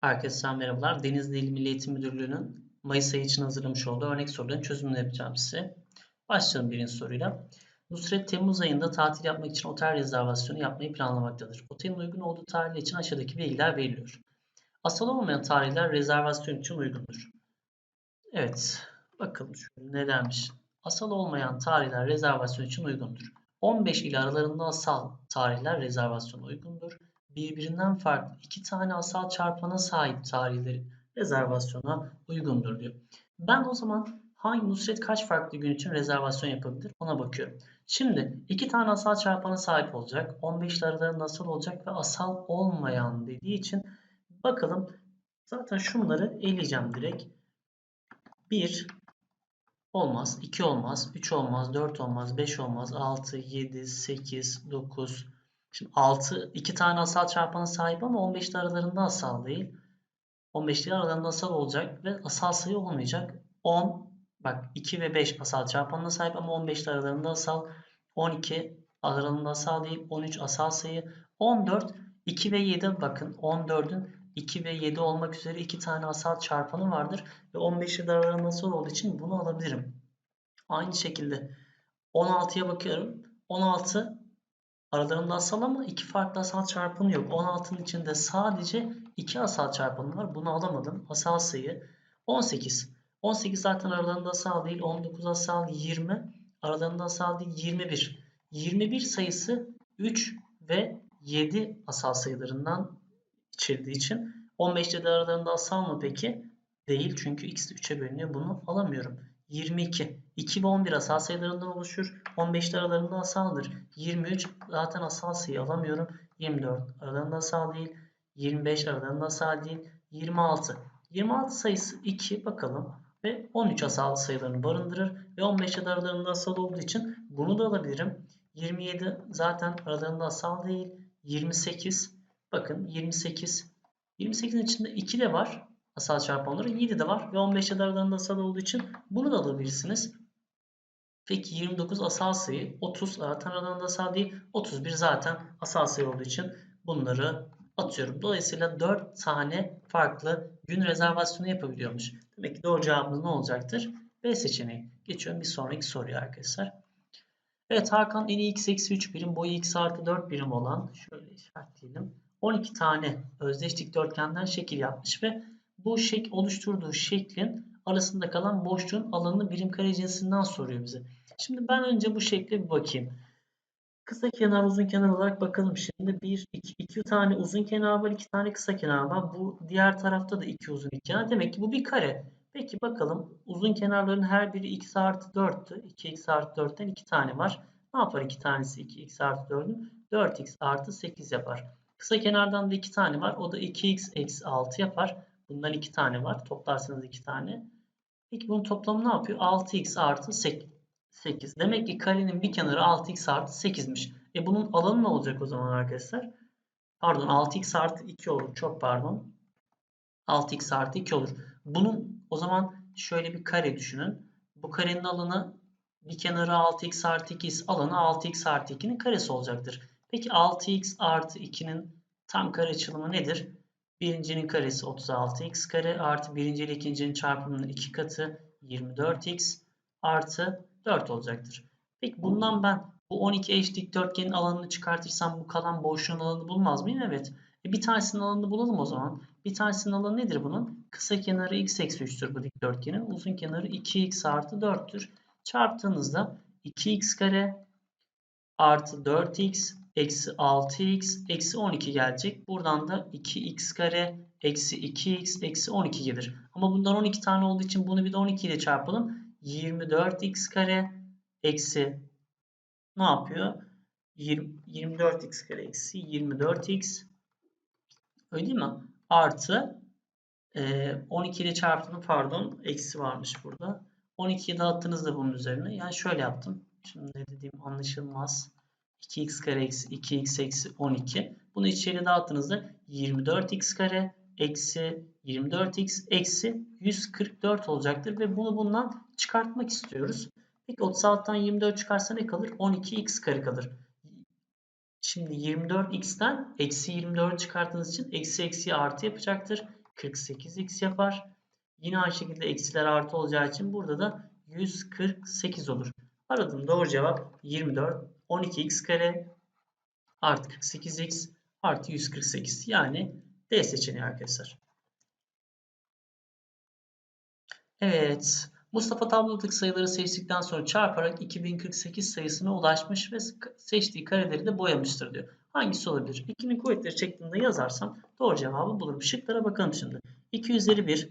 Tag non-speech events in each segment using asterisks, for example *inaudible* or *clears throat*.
Herkese merhabalar. Denizli İl Milli Eğitim Müdürlüğü'nün Mayıs ayı için hazırlamış olduğu örnek soruların çözümünü yapacağım size. Başlayalım birinci soruyla. Nusret Temmuz ayında tatil yapmak için otel rezervasyonu yapmayı planlamaktadır. Otelin uygun olduğu tarihler için aşağıdaki bilgiler veriliyor. Asal olmayan tarihler rezervasyon için uygundur. Evet, bakalım şöyle ne dermiş. Asal olmayan tarihler rezervasyon için uygundur. 15 ile aralarında asal tarihler rezervasyona uygundur birbirinden farklı iki tane asal çarpana sahip tarihleri rezervasyona uygundur diyor. Ben o zaman hangi Nusret kaç farklı gün için rezervasyon yapabilir ona bakıyorum. Şimdi iki tane asal çarpana sahip olacak. 15 aralarında asal olacak ve asal olmayan dediği için bakalım zaten şunları eleyeceğim direkt. 1 olmaz, 2 olmaz, 3 olmaz, 4 olmaz, 5 olmaz, 6, 7, 8, 9, Şimdi 6 iki tane asal çarpana sahip ama 15 ile aralarında asal değil. 15 ile aralarında asal olacak ve asal sayı olmayacak. 10 bak 2 ve 5 asal çarpanına sahip ama 15 ile aralarında asal. 12 aralarında asal değil. 13 asal sayı. 14 2 ve 7 bakın 14'ün 2 ve 7 olmak üzere iki tane asal çarpanı vardır. Ve 15 ile aralarında asal olduğu için bunu alabilirim. Aynı şekilde 16'ya bakıyorum. 16 Aralarında asal ama iki farklı asal çarpanı yok. 16'nın içinde sadece iki asal çarpanı var. Bunu alamadım. Asal sayı 18. 18 zaten aralarında asal değil. 19 asal 20. Aralarında asal değil 21. 21 sayısı 3 ve 7 asal sayılarından içerdiği için 15'te de aralarında asal mı peki? Değil çünkü x de 3'e bölünüyor. Bunu alamıyorum. 22. 2 ve 11 asal sayılarından oluşur. 15 aralarında asaldır. 23 zaten asal sayı alamıyorum. 24 aralarında asal değil. 25 aralarında asal değil. 26. 26 sayısı 2 bakalım. Ve 13 asal sayılarını barındırır. Ve 15 aralarında asal olduğu için bunu da alabilirim. 27 zaten aralarında asal değil. 28 bakın 28 28'in içinde 2 de var asal çarpanları 7 de var ve 15 aralarında asal olduğu için bunu da alabilirsiniz. Peki 29 asal sayı, 30 zaten aralarında asal değil, 31 zaten asal sayı olduğu için bunları atıyorum. Dolayısıyla 4 tane farklı gün rezervasyonu yapabiliyormuş. Demek ki doğru cevabımız ne olacaktır? B seçeneği. Geçiyorum bir sonraki soruya arkadaşlar. Evet Hakan eni x eksi 3 birim boyu x artı 4 birim olan şöyle işaretleyelim. 12 tane özdeş dikdörtgenden şekil yapmış ve bu şek oluşturduğu şeklin arasında kalan boşluğun alanını birim kare cinsinden soruyor bize. Şimdi ben önce bu şekle bir bakayım. Kısa kenar uzun kenar olarak bakalım. Şimdi bir iki, iki tane uzun kenar var, iki tane kısa kenar var. Bu diğer tarafta da iki uzun iki kenar. Demek ki bu bir kare. Peki bakalım uzun kenarların her biri x artı 4'tü. 2x artı 4'ten iki tane var. Ne yapar iki tanesi 2x artı 4'ün? 4x artı 8 yapar. Kısa kenardan da iki tane var. O da 2x eksi 6 yapar. Bundan iki tane var. Toplarsanız iki tane. Peki bunun toplamı ne yapıyor? 6x artı 8. Demek ki karenin bir kenarı 6x artı 8'miş. E bunun alanı ne olacak o zaman arkadaşlar? Pardon 6x artı 2 olur. Çok pardon. 6x artı 2 olur. Bunun o zaman şöyle bir kare düşünün. Bu karenin alanı bir kenarı 6x artı 2 ise alanı 6x artı 2'nin karesi olacaktır. Peki 6x artı 2'nin tam kare açılımı nedir? Birincinin karesi 36x kare artı birinci ile ikincinin çarpımının iki katı 24x artı 4 olacaktır. Peki bundan ben bu 12 eş dikdörtgenin alanını çıkartırsam bu kalan boşluğun alanını bulmaz mıyım? Evet. E bir tanesinin alanını bulalım o zaman. Bir tanesinin alanı nedir bunun? Kısa kenarı x eksi 3'tür bu dikdörtgenin. Uzun kenarı 2x artı 4'tür. Çarptığınızda 2x kare artı 4x eksi 6x eksi 12 gelecek. Buradan da 2x kare eksi 2x eksi 12 gelir. Ama bundan 12 tane olduğu için bunu bir de 12 ile çarpalım. 24x kare eksi ne yapıyor? 24x kare eksi 24x öyle değil mi? Artı 12 ile çarptım pardon eksi varmış burada. 12'yi dağıttığınızda bunun üzerine yani şöyle yaptım. Şimdi ne dediğim anlaşılmaz. 2x kare eksi 2x eksi 12. Bunu içeri dağıttığınızda 24x kare eksi 24x eksi 144 olacaktır. Ve bunu bundan çıkartmak istiyoruz. Peki 36'dan 24 çıkarsa ne kalır? 12x kare kalır. Şimdi 24x'ten eksi 24 çıkarttığınız için eksi eksi artı yapacaktır. 48x yapar. Yine aynı şekilde eksiler artı olacağı için burada da 148 olur. Aradığım doğru cevap 24. 12x kare artı 48x artı 148. Yani D seçeneği arkadaşlar. Evet. Mustafa tablodaki sayıları seçtikten sonra çarparak 2048 sayısına ulaşmış ve seçtiği kareleri de boyamıştır diyor. Hangisi olabilir? 2'nin kuvvetleri şeklinde yazarsam doğru cevabı bulurum. Şıklara bakalım şimdi. 2 üzeri 1,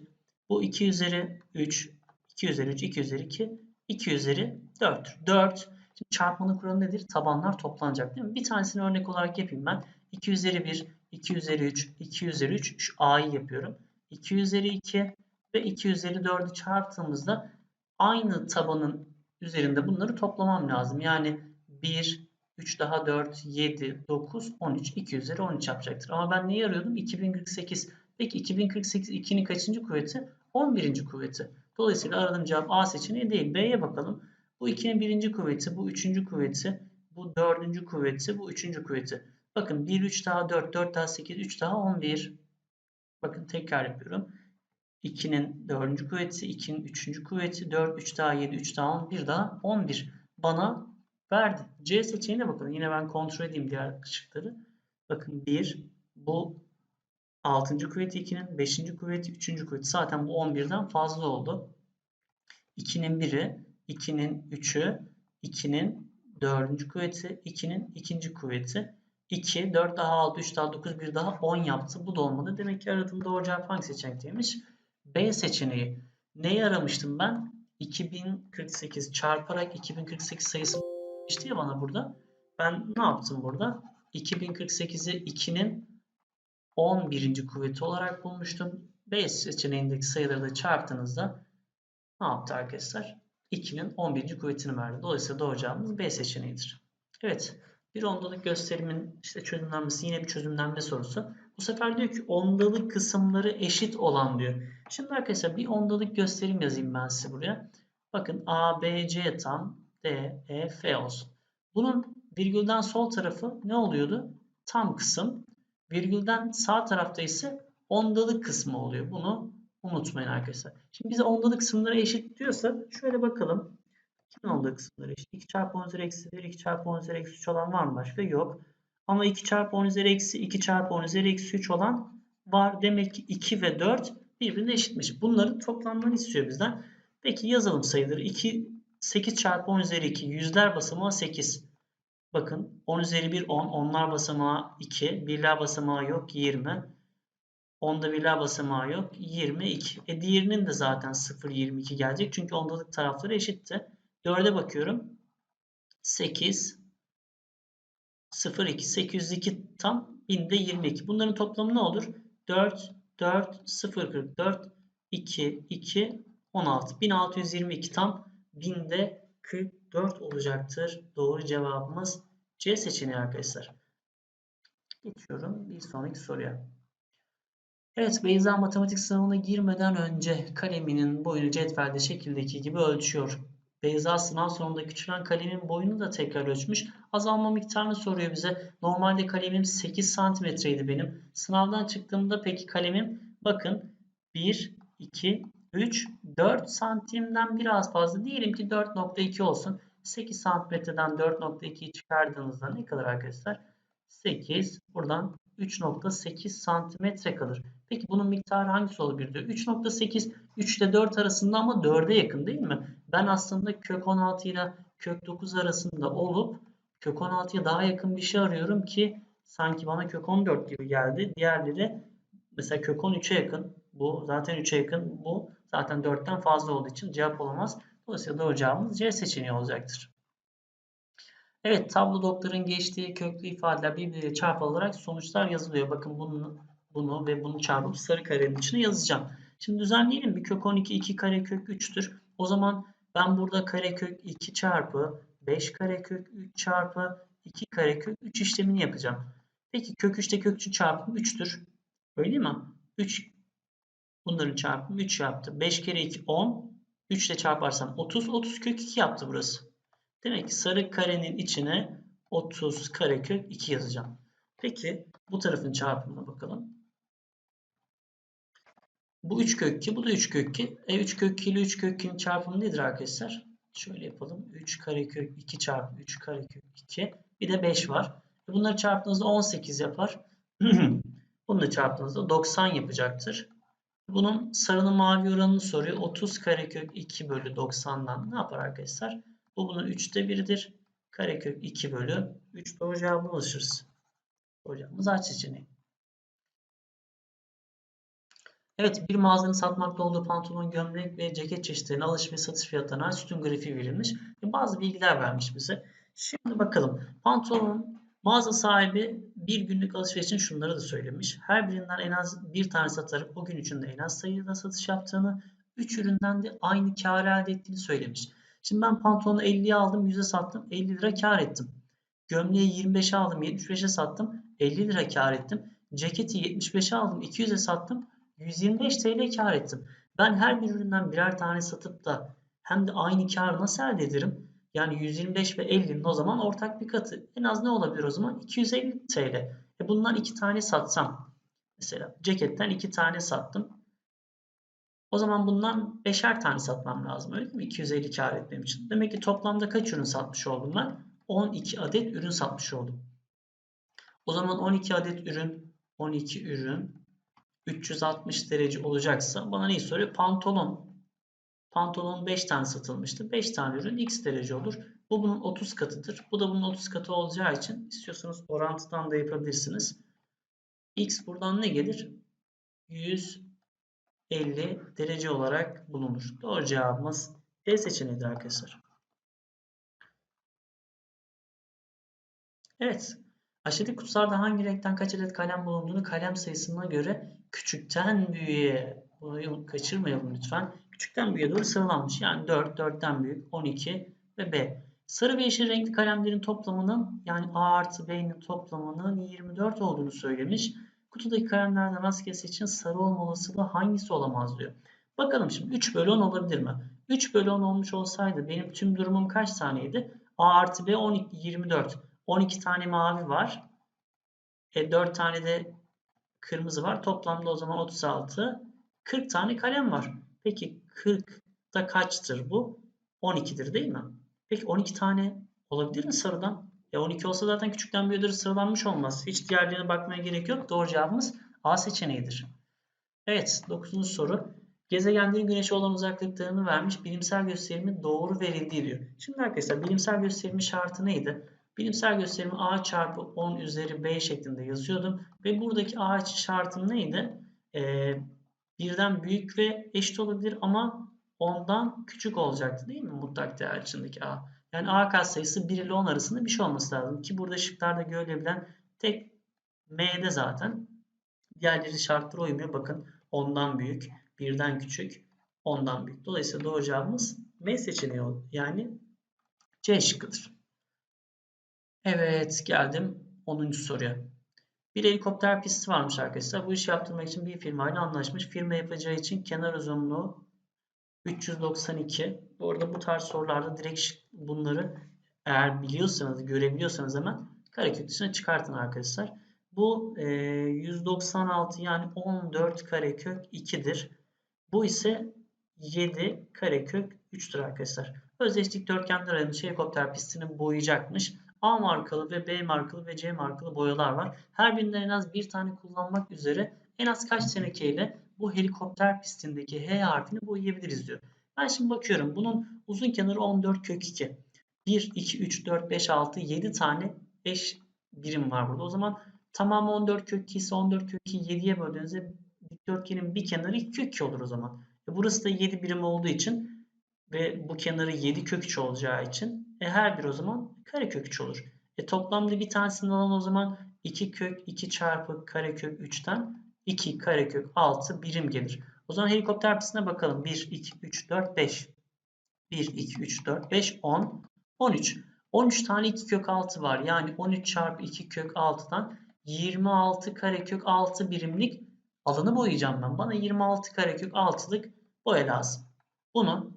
bu 2 üzeri 3, 2 üzeri 3, 2 üzeri 2, 2 üzeri 4. 4. Şimdi çarpmanın kuralı nedir? Tabanlar toplanacak değil mi? Bir tanesini örnek olarak yapayım ben. 2 üzeri 1, 2 üzeri 3, 2 üzeri 3. Şu A'yı yapıyorum. 2 üzeri 2 ve 2 üzeri 4'ü çarptığımızda aynı tabanın üzerinde bunları toplamam lazım. Yani 1, 3 daha 4, 7, 9, 13, 2 üzeri 13 yapacaktır. Ama ben neyi arıyordum? 2048. Peki 2048 2'nin kaçıncı kuvveti? 11. kuvveti. Dolayısıyla aradığım cevap A seçeneği değil. B'ye bakalım. Bu 2'nin birinci kuvveti, bu üçüncü kuvveti, bu dördüncü kuvveti, bu üçüncü kuvveti. Bakın 1, 3 daha 4, 4 daha 8, 3 daha 11. Bakın tekrar yapıyorum. 2'nin 4. kuvveti, 2'nin 3. kuvveti, 4, 3 daha 7, 3 daha 10, 1 daha 11. Bana verdi. C seçeneğine bakın. Yine ben kontrol edeyim diğer şıkları. Bakın 1, bu 6. kuvveti 2'nin, 5. kuvveti, 3. kuvveti. Zaten bu 11'den fazla oldu. 2'nin 1'i, 2'nin 3'ü, 2'nin 4. kuvveti, 2'nin 2. kuvveti. 2, 4 daha 6, 3 daha 9, 1 daha 10 yaptı. Bu da olmadı. Demek ki aradığım doğru cevap hangi seçenekteymiş? B seçeneği. Neyi aramıştım ben? 2048 çarparak 2048 sayısı işte ya bana burada. Ben ne yaptım burada? 2048'i 2'nin 11. kuvveti olarak bulmuştum. B seçeneğindeki sayıları da çarptığınızda ne yaptı arkadaşlar? 2'nin 11. kuvvetini verdi. Dolayısıyla doğru cevabımız B seçeneğidir. Evet. Bir ondalık gösterimin işte çözümlenmesi yine bir çözümlenme sorusu. Bu sefer diyor ki ondalık kısımları eşit olan diyor. Şimdi arkadaşlar bir ondalık gösterim yazayım ben size buraya. Bakın A, B, C tam D, E, F olsun. Bunun virgülden sol tarafı ne oluyordu? Tam kısım. Virgülden sağ tarafta ise ondalık kısmı oluyor. Bunu unutmayın arkadaşlar. Şimdi bize ondalık kısımları eşit diyorsa şöyle bakalım. Kimin ondalık kısımları eşit? 2 çarpı 10 üzeri eksi 1, 2 çarpı 10 üzeri eksi 3 olan var mı başka? Yok. Ama 2 çarpı 10 üzeri eksi 2 çarpı 10 üzeri eksi 3 olan var. Demek ki 2 ve 4 birbirine eşitmiş. Bunların toplamlarını istiyor bizden. Peki yazalım sayıları. 2, 8 çarpı 10 üzeri 2. Yüzler basamağı 8. Bakın 10 üzeri 1 10. Onlar basamağı 2. Birler basamağı yok 20. Onda birler basamağı yok 22. E diğerinin de zaten 0 22 gelecek. Çünkü ondalık tarafları eşitti. 4'e bakıyorum. 8 0 2 802 tam 1000'de 22. Bunların toplamı ne olur? 4 4 0 44 2 2 16. 1622 tam 1000'de 44 olacaktır. Doğru cevabımız C seçeneği arkadaşlar. Geçiyorum bir sonraki soruya. Evet Beyza matematik sınavına girmeden önce kaleminin boyunu cetvelde şekildeki gibi ölçüyor. Beyza sınav sonunda küçülen kalemin boyunu da tekrar ölçmüş. Azalma miktarını soruyor bize. Normalde kalemim 8 santimetreydi benim. Sınavdan çıktığımda peki kalemim bakın 1, 2, 3, 4 santimden biraz fazla. Diyelim ki 4.2 olsun. 8 santimetreden 4.2'yi çıkardığınızda ne kadar arkadaşlar? 8. Buradan 3.8 santimetre kalır. Peki bunun miktarı hangisi olabilir diyor. 3.8 3 ile 4 arasında ama 4'e yakın değil mi? Ben aslında kök 16 ile kök 9 arasında olup kök 16'ya daha yakın bir şey arıyorum ki sanki bana kök 14 gibi geldi. Diğerleri mesela kök 13'e yakın. Bu zaten 3'e yakın. Bu zaten 4'ten fazla olduğu için cevap olamaz. Dolayısıyla doğru cevabımız C seçeneği olacaktır. Evet tablo doktorun geçtiği köklü ifadeler birbiriyle çarpılarak sonuçlar yazılıyor. Bakın bunu, bunu ve bunu çarpıp sarı karenin içine yazacağım. Şimdi düzenleyelim. Bir kök 12 2 kare kök 3'tür. O zaman ben burada karekök 2 çarpı 5 karekök 3 çarpı 2 karekök 3 işlemini yapacağım. Peki kök 3'te kök 3'ün çarpımı 3'tür. Öyle mi? 3 bunların çarpımı 3 yaptı. 5 kere 2 10. 3 ile çarparsam 30. 30 kök 2 yaptı burası. Demek ki sarı karenin içine 30 karekök 2 yazacağım. Peki bu tarafın çarpımına bakalım. Bu 3 kök 2, bu da 3 kök 2. E 3 kök 2 ile 3 kök 2'nin çarpımı nedir arkadaşlar? Şöyle yapalım. 3 karekök 2 çarpı 3 karekök 2. Bir de 5 var. E bunları çarptığınızda 18 yapar. *clears throat* Bunu da çarptığınızda 90 yapacaktır. Bunun sarının mavi oranını soruyor. 30 karekök 2 bölü 90'dan ne yapar arkadaşlar? Bu bunun 3'te 1'idir. Karekök 2 bölü 3 doğru cevabına ulaşırız. Hocamız aç seçeneği. Evet bir mağazanın satmakta olduğu pantolon, gömlek ve ceket çeşitlerinin alış ve satış fiyatlarına sütun grafiği verilmiş. Ve bazı bilgiler vermiş bize. Şimdi bakalım. Pantolon mağaza sahibi bir günlük alışveriş için şunları da söylemiş. Her birinden en az bir tane satarak o gün içinde en az sayıda satış yaptığını, 3 üründen de aynı kar elde ettiğini söylemiş. Şimdi ben pantolonu 50'ye aldım, 100'e sattım, 50 lira kar ettim. Gömleği 25'e aldım, 75'e sattım, 50 lira kar ettim. Ceketi 75'e aldım, 200'e sattım, 125 TL kar ettim. Ben her bir üründen birer tane satıp da hem de aynı karı nasıl elde ederim? Yani 125 ve 50'nin o zaman ortak bir katı. En az ne olabilir o zaman? 250 TL. E bundan iki tane satsam. Mesela ceketten iki tane sattım. O zaman bundan beşer tane satmam lazım. Öyle mi? 250 kar etmem için. Demek ki toplamda kaç ürün satmış oldum ben? 12 adet ürün satmış oldum. O zaman 12 adet ürün, 12 ürün 360 derece olacaksa bana neyi soruyor? Pantolon. Pantolon 5 tane satılmıştı. 5 tane ürün x derece olur. Bu bunun 30 katıdır. Bu da bunun 30 katı olacağı için istiyorsanız orantıdan da yapabilirsiniz. x buradan ne gelir? 150 derece olarak bulunur. Doğru cevabımız D seçeneğidir arkadaşlar. Evet. Aşağıdaki kutularda hangi renkten kaç adet kalem bulunduğunu kalem sayısına göre küçükten büyüğe bunu kaçırmayalım lütfen. Küçükten büyüğe doğru sıralanmış. Yani 4, 4'ten büyük, 12 ve B. Sarı ve yeşil renkli kalemlerin toplamının yani A artı B'nin toplamının 24 olduğunu söylemiş. Kutudaki kalemlerden rastgele için sarı olma olasılığı hangisi olamaz diyor. Bakalım şimdi 3 bölü 10 olabilir mi? 3 bölü 10 olmuş olsaydı benim tüm durumum kaç taneydi? A artı B 12, 24. 12 tane mavi var. E 4 tane de kırmızı var. Toplamda o zaman 36. 40 tane kalem var. Peki 40 da kaçtır bu? 12'dir değil mi? Peki 12 tane olabilir mi sarıdan? E 12 olsa zaten küçükten büyüğe sıralanmış olmaz. Hiç diğerlerine bakmaya gerek yok. Doğru cevabımız A seçeneğidir. Evet 9. soru. Gezegenlerin güneşe olan uzaklıklarını vermiş bilimsel gösterimi doğru verildiği diyor. Şimdi arkadaşlar bilimsel gösterimi şartı neydi? Bilimsel gösterimi a çarpı 10 üzeri b şeklinde yazıyordum. Ve buradaki a şartım neydi? Ee, birden büyük ve eşit olabilir ama ondan küçük olacaktı değil mi mutlak değer içindeki a? Yani a katsayısı 1 ile 10 arasında bir şey olması lazım. Ki burada şıklarda görülebilen tek m'de zaten. Diğerleri şartlara uymuyor. Bakın ondan büyük, birden küçük, ondan büyük. Dolayısıyla doğru cevabımız M seçeneği yani C şıkkıdır. Evet geldim 10. soruya. Bir helikopter pisti varmış arkadaşlar. Bu işi yaptırmak için bir firmayla anlaşmış. Firma yapacağı için kenar uzunluğu 392. Bu arada bu tarz sorularda direkt bunları eğer biliyorsanız, görebiliyorsanız hemen karekök dışına çıkartın arkadaşlar. Bu e, 196 yani 14 karekök 2'dir. Bu ise 7 karekök 3'tür arkadaşlar. Özdeş dikdörtgenler ayrılmış helikopter pistini boyayacakmış. A markalı ve B markalı ve C markalı boyalar var. Her birinden en az bir tane kullanmak üzere en az kaç tenekeyle bu helikopter pistindeki H harfini boyayabiliriz diyor. Ben şimdi bakıyorum. Bunun uzun kenarı 14 kök 2. 1, 2, 3, 4, 5, 6, 7 tane eş birim var burada. O zaman tamamı 14 kök 2 ise 14 kök 2 7'ye böldüğünüzde dikdörtgenin bir kenarı 2 kök 2 olur o zaman. E burası da 7 birim olduğu için ve bu kenarı 7 kök 3 olacağı için e her bir o zaman karekök 3 olur. E toplamda bir tanesini alan o zaman 2 kök 2 çarpı karekök 3'ten 2 karekök 6 birim gelir. O zaman helikopter pistine bakalım. 1, 2, 3, 4, 5. 1, 2, 3, 4, 5, 10, 13. 13 tane 2 kök 6 var. Yani 13 çarpı 2 kök 6'dan 26 karekök 6 birimlik alanı boyayacağım ben. Bana 26 karekök 6'lık boya lazım. Bunu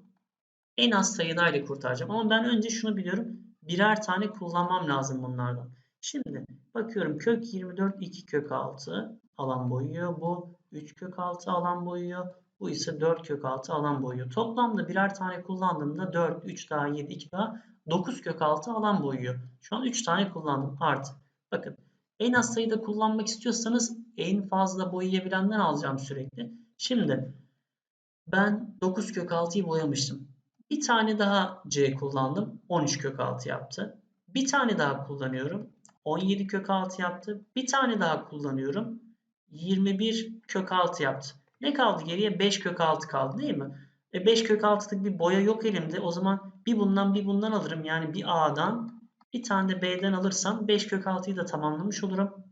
en az sayıdayla kurtaracağım. Ama ben önce şunu biliyorum birer tane kullanmam lazım bunlardan. Şimdi bakıyorum kök 24 2 kök 6 alan boyuyor. Bu 3 kök 6 alan boyuyor. Bu ise 4 kök 6 alan boyuyor. Toplamda birer tane kullandığımda 4, 3 daha 7, 2 daha 9 kök 6 alan boyuyor. Şu an 3 tane kullandım. Artı. Bakın en az sayıda kullanmak istiyorsanız en fazla boyayabilenden alacağım sürekli. Şimdi ben 9 kök 6'yı boyamıştım. Bir tane daha C kullandım. 13 kök 6 yaptı. Bir tane daha kullanıyorum. 17 kök 6 yaptı. Bir tane daha kullanıyorum. 21 kök 6 yaptı. Ne kaldı geriye? 5 kök 6 kaldı değil mi? E 5 kök 6'lık bir boya yok elimde. O zaman bir bundan bir bundan alırım. Yani bir A'dan bir tane de B'den alırsam 5 kök 6'yı da tamamlamış olurum.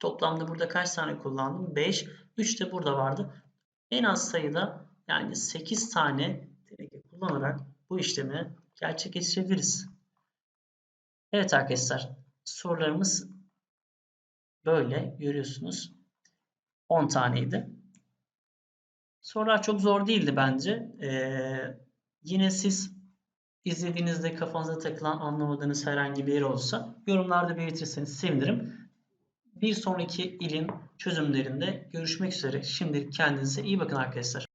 Toplamda burada kaç tane kullandım? 5. 3 de burada vardı. En az sayıda yani 8 tane kullanarak bu işlemi gerçekleştirebiliriz. Evet arkadaşlar sorularımız böyle görüyorsunuz. 10 taneydi. Sorular çok zor değildi bence. Ee, yine siz izlediğinizde kafanıza takılan anlamadığınız herhangi bir yer olsa yorumlarda belirtirseniz sevinirim. Bir sonraki ilin çözümlerinde görüşmek üzere. Şimdilik kendinize iyi bakın arkadaşlar.